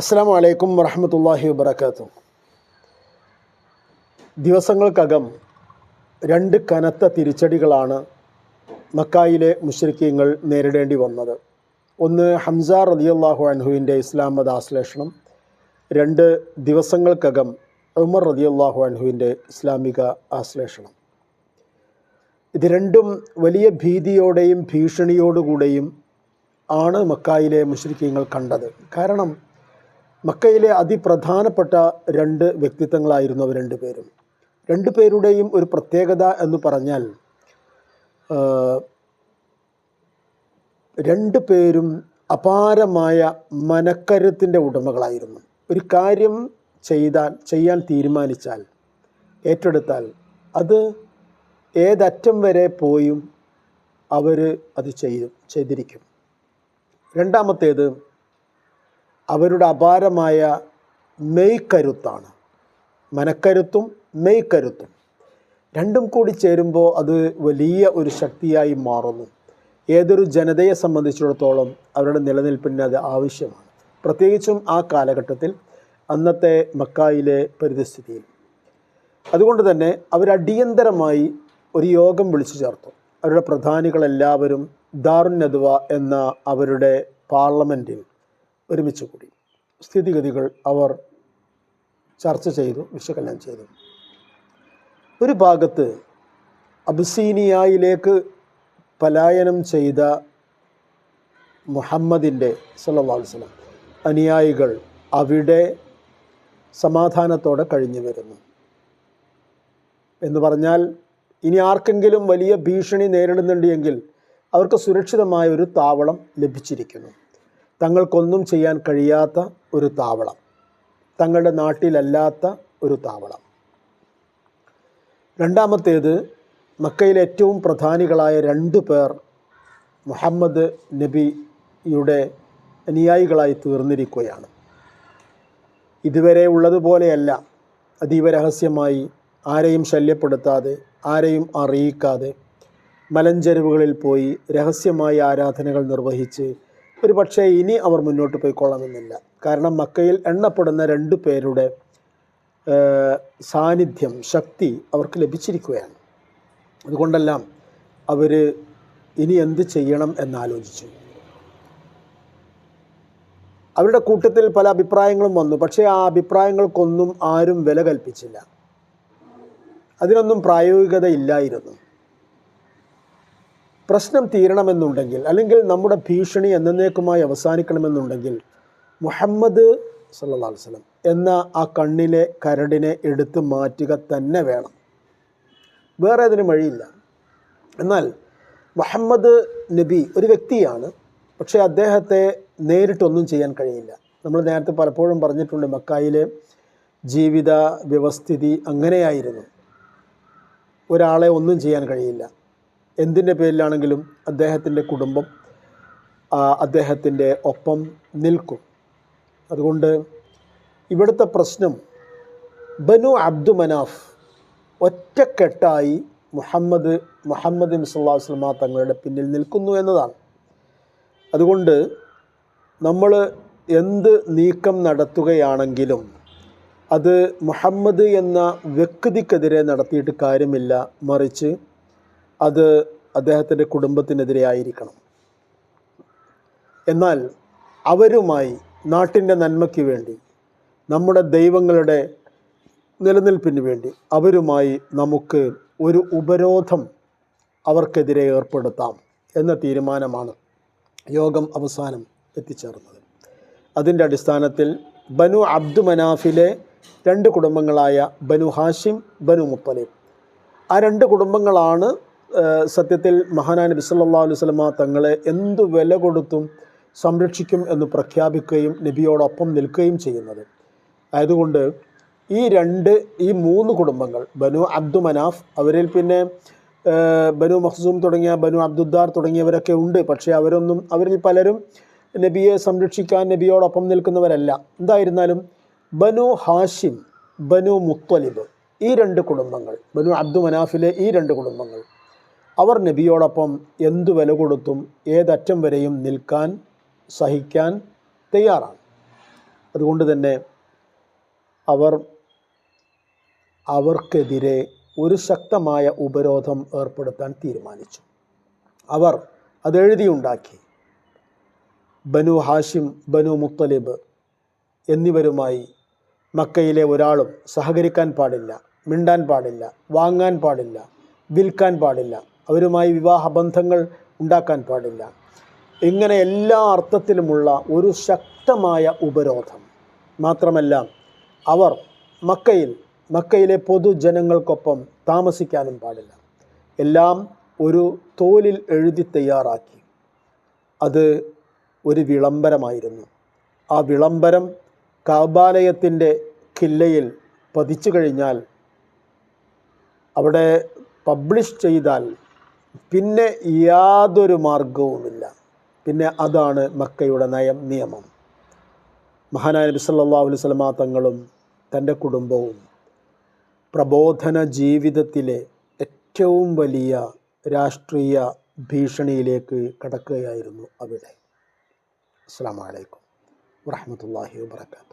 അസ്സാം വലൈക്കും വറഹമത്തല്ലാഹി വബർക്കാത്തു ദിവസങ്ങൾക്കകം രണ്ട് കനത്ത തിരിച്ചടികളാണ് മക്കായിലെ മുഷ്രിഖ്യങ്ങൾ നേരിടേണ്ടി വന്നത്. ഒന്ന് ഹംസ റതിയല്ലാഹു അൻഹുവിന്റെ ഇസ്ലാം മത ആശ്ലേഷണം രണ്ട് ദിവസങ്ങൾക്കകം ഉമർ റതിയല്ലാഹു അൻഹുവിന്റെ ഇസ്ലാമിക ആശ്ലേഷണം. ഇത് രണ്ടും വലിയ ഭീതിയോടെയും ഭീഷണിയോടുകൂടെയും ആണ് മക്കായിലെ മുഷ്രിഖ്യങ്ങൾ കണ്ടത്. കാരണം മക്കയിലെ അതിപ്രധാനപ്പെട്ട രണ്ട് വ്യക്തിത്വങ്ങളായിരുന്നു അവർ രണ്ടുപേരും. രണ്ടുപേരുടെയും ഒരു പ്രത്യേകത എന്ന് പറഞ്ഞാൽ രണ്ടു പേരും അപാരമായ മനക്കരുത്തിന്റെ ഉടമകളായിരുന്നു. ഒരു കാര്യം ചെയ്താൽ ചെയ്യാൻ തീരുമാനിച്ചാൽ ഏറ്റെടുത്താൽ അത് ഏതറ്റം വരെ പോയും അവർ അത് ചെയ്യും ചെയ്തിരിക്കും. രണ്ടാമത്തേത് അവരുടെ അപാരമായ മെയ്ക്കരുത്താണ്. മനക്കരുത്തും മെയ്ക്കരുത്തും. രണ്ടും കൂടി ചേരുമ്പോൾ അത് വലിയ ഒരു ശക്തിയായി മാറുന്നു. ഏതൊരു ജനതയെ സംബന്ധിച്ചിടത്തോളം അവരുടെ നിലനിൽപ്പിന് അത് ആവശ്യമാണ്. പ്രത്യേകിച്ചും ആ കാലഘട്ടത്തിൽ അന്നത്തെ മക്കായിലെ പരിതസ്ഥിതിയിൽ. അതുകൊണ്ട് തന്നെ അവരടിയന്തരമായി ഒരു യോഗം വിളിച്ചു ചേർത്തു. അവരുടെ പ്രധാനികളെല്ലാവരും ദാറുൻ നദ്വ എന്ന അവരുടെ പാർലമെന്റിൽ ഒരുമിച്ച് കൂടി. സ്ഥിതിഗതികൾ അവർ ചർച്ച ചെയ്തു വിശകലനം ചെയ്തു. ഒരു ഭാഗത്ത് അബ്സീനിയയിലേക്ക് പലായനം ചെയ്ത മുഹമ്മദിന്റെ വസല്ലം അനുയായികൾ അവിടെ സമാധാനത്തോടെ കഴിഞ്ഞു വരുന്നു. എന്ന് പറഞ്ഞാൽ ഇനി ആർക്കെങ്കിലും വലിയ ഭീഷണി നേരിടുന്നുണ്ട് എങ്കിൽ അവർക്ക് സുരക്ഷിതമായ ഒരു താവളം ലഭിച്ചിരിക്കുന്നു. തങ്ങൾക്കൊന്നും ചെയ്യാൻ കഴിയാത്ത ഒരു താവളം. തങ്ങളുടെ നാട്ടിലല്ലാത്ത ഒരു താവളം. രണ്ടാമത്തേത് മക്കയിലെ ഏറ്റവും പ്രധാനികളായ രണ്ടു പേർ മുഹമ്മദ് നബിയുടെ അനുയായികളായി തീർന്നിരിക്കുകയാണ്. ഇതുവരെ ഉള്ളതുപോലെയല്ല. അതീവ രഹസ്യമായി ആരെയും ശല്യപ്പെടുത്താതെ ആരെയും അറിയിക്കാതെ മലഞ്ചെരുവുകളിൽ പോയി രഹസ്യമായി ആരാധനകൾ നിർവഹിച്ച് ഒരു പക്ഷേ ഇനി അവർ മുന്നോട്ട് പോയിക്കൊള്ളണമെന്നില്ല കാരണം മക്കയിൽ എണ്ണപ്പെടുന്ന രണ്ട് പേരുടെ സാന്നിധ്യം ശക്തി അവർക്ക് ലഭിച്ചിരിക്കുകയാണ്. അതുകൊണ്ടെല്ലാം അവർ ഇനി എന്ത് ചെയ്യണം എന്നാലോചിച്ചു. അവരുടെ കൂട്ടത്തിൽ പല അഭിപ്രായങ്ങളും വന്നു. പക്ഷേ ആ അഭിപ്രായങ്ങൾക്കൊന്നും ആരും വില കൽപ്പിച്ചില്ല. അതിനൊന്നും പ്രായോഗികത ഇല്ലായിരുന്നു പ്രശ്നം തീരണമെന്നുണ്ടെങ്കിൽ അല്ലെങ്കിൽ നമ്മുടെ ഭീഷണി എന്നേക്കുമായി അവസാനിക്കണമെന്നുണ്ടെങ്കിൽ മുഹമ്മദ് സല്ലല്ലാഹു വസ്ലം എന്ന ആ കണ്ണിലെ കരടിനെ എടുത്തു മാറ്റുക തന്നെ വേണം. വേറെ അതിന് വഴിയില്ല. എന്നാൽ മുഹമ്മദ് നബി ഒരു വ്യക്തിയാണ് പക്ഷേ അദ്ദേഹത്തെ നേരിട്ടൊന്നും ചെയ്യാൻ കഴിയില്ല. നമ്മൾ നേരത്തെ പലപ്പോഴും പറഞ്ഞിട്ടുണ്ട് മക്കായിലെ ജീവിത വ്യവസ്ഥിതി അങ്ങനെയായിരുന്നു. ഒരാളെ ഒന്നും ചെയ്യാൻ കഴിയില്ല. എന്തിന്റെ പേരിലാണെങ്കിലും അദ്ദേഹത്തിന്റെ കുടുംബം അദ്ദേഹത്തിന്റെ ഒപ്പം നിൽക്കും. അതുകൊണ്ട് ഇവിടുത്തെ പ്രശ്നം ബനു അബ്ദു മനാഫ് ഒറ്റക്കെട്ടായി മുഹമ്മദ് മുഹമ്മദ് മുസല്ലാ വസ്ലമ തങ്ങളുടെ പിന്നിൽ നിൽക്കുന്നു എന്നതാണ്. അതുകൊണ്ട് നമ്മൾ എന്ത് നീക്കം നടത്തുകയാണെങ്കിലും അത് മുഹമ്മദ് എന്ന വ്യക്തിക്കെതിരെ നടത്തിയിട്ട് കാര്യമില്ല. മറിച്ച് അത് അദ്ദേഹത്തിന്റെ കുടുംബത്തിനെതിരെ ആയിരിക്കണം എന്നാൽ അവരുമായി നാട്ടിന്റെ നന്മയ്ക്ക് വേണ്ടി നമ്മുടെ ദൈവങ്ങളുടെ നിലനിൽപ്പിന് വേണ്ടി അവരുമായി നമുക്ക് ഒരു ഉപരോധം അവർക്കെതിരെ ഏർപ്പെടുത്താം എന്ന തീരുമാനമാണ് യോഗം അവസാനം എത്തിച്ചേർന്നത്. അതിന്റെ അടിസ്ഥാനത്തിൽ ബനു അബ്ദു മനാഫിലെ രണ്ട് കുടുംബങ്ങളായ ബനു ഹാഷിം ബനു മുത്തലിബ്. ആ രണ്ട് കുടുംബങ്ങളാണ് സത്യത്തിൽ മഹാനായ നബി സല്ലല്ലാഹു അലൈഹി വസല്ലമ തങ്ങളെ എന്തു വില കൊടുത്തും സംരക്ഷിക്കും എന്ന് പ്രഖ്യാപിക്കുകയും നബിയോടൊപ്പം നിൽക്കുകയും ചെയ്യുന്നത്. ആയതുകൊണ്ട് ഈ രണ്ട് ഈ മൂന്ന് കുടുംബങ്ങൾ ബനു അബ്ദു മനാഫ് അവരിൽ പിന്നെ ബനു മഖ്സൂം തുടങ്ങിയ ബനു അബ്ദുദ്ദാർ തുടങ്ങിയവരൊക്കെ ഉണ്ട്. പക്ഷേ അവരൊന്നും അവരിൽ പലരും നബിയെ സംരക്ഷിക്കാൻ നബിയോടൊപ്പം നിൽക്കുന്നവരല്ല. എന്തായിരുന്നാലും ബനു ഹാഷിം ബനു മുത്തലിബ് ഈ രണ്ട് കുടുംബങ്ങൾ ബനു അബ്ദു മനാഫിലെ ഈ രണ്ട് കുടുംബങ്ങൾ അവർ നബിയോടൊപ്പം എന്തു വില കൊടുത്തും ഏതറ്റം വരെയും നിൽക്കാൻ സഹിക്കാൻ തയ്യാറാണ്. അതുകൊണ്ട് തന്നെ അവർ അവർക്കെതിരെ ഒരു ശക്തമായ ഉപരോധം ഏർപ്പെടുത്താൻ തീരുമാനിച്ചു. അവർ അതെഴുതിയുണ്ടാക്കി ബനു ഹാഷിം ബനു മുത്തലിബ് എന്നിവരുമായി മക്കയിലെ ഒരാളും സഹകരിക്കാൻ പാടില്ല മിണ്ടാൻ പാടില്ല വാങ്ങാൻ പാടില്ല വിൽക്കാൻ പാടില്ല. അവരുമായി വിവാഹ ബന്ധങ്ങൾ ഉണ്ടാക്കാൻ പാടില്ല. ഇങ്ങനെ എല്ലാ അർത്ഥത്തിലുമുള്ള ഒരു ശക്തമായ ഉപരോധം മാത്രമല്ല അവർ മക്കയിൽ മക്കയിലെ പൊതുജനങ്ങൾക്കൊപ്പം താമസിക്കാനും പാടില്ല. എല്ലാം ഒരു തോലിൽ എഴുതി തയ്യാറാക്കി. അത് ഒരു വിളംബരമായിരുന്നു. ആ വിളംബരം കാബാലയത്തിന്റെ കില്ലയിൽ പതിച്ചു കഴിഞ്ഞാൽ അവിടെ പബ്ലിഷ് ചെയ്താൽ പിന്നെ യാതൊരു മാർഗവുമില്ല. പിന്നെ അതാണ് മക്കയുടെ നയം നിയമം. മഹാനായ നബി സല്ലല്ലാഹു അലൈഹി വസല്ലമ തങ്ങളും തന്റെ കുടുംബവും പ്രബോധന ജീവിതത്തിലെ ഏറ്റവും വലിയ രാഷ്ട്രീയ ഭീഷണിയിലേക്ക് കടക്കുകയായിരുന്നു അവിടെ. അസ്സാം വലൈക്കും വാഹമത്തല്ലാഹി വാബർക്കാത്തു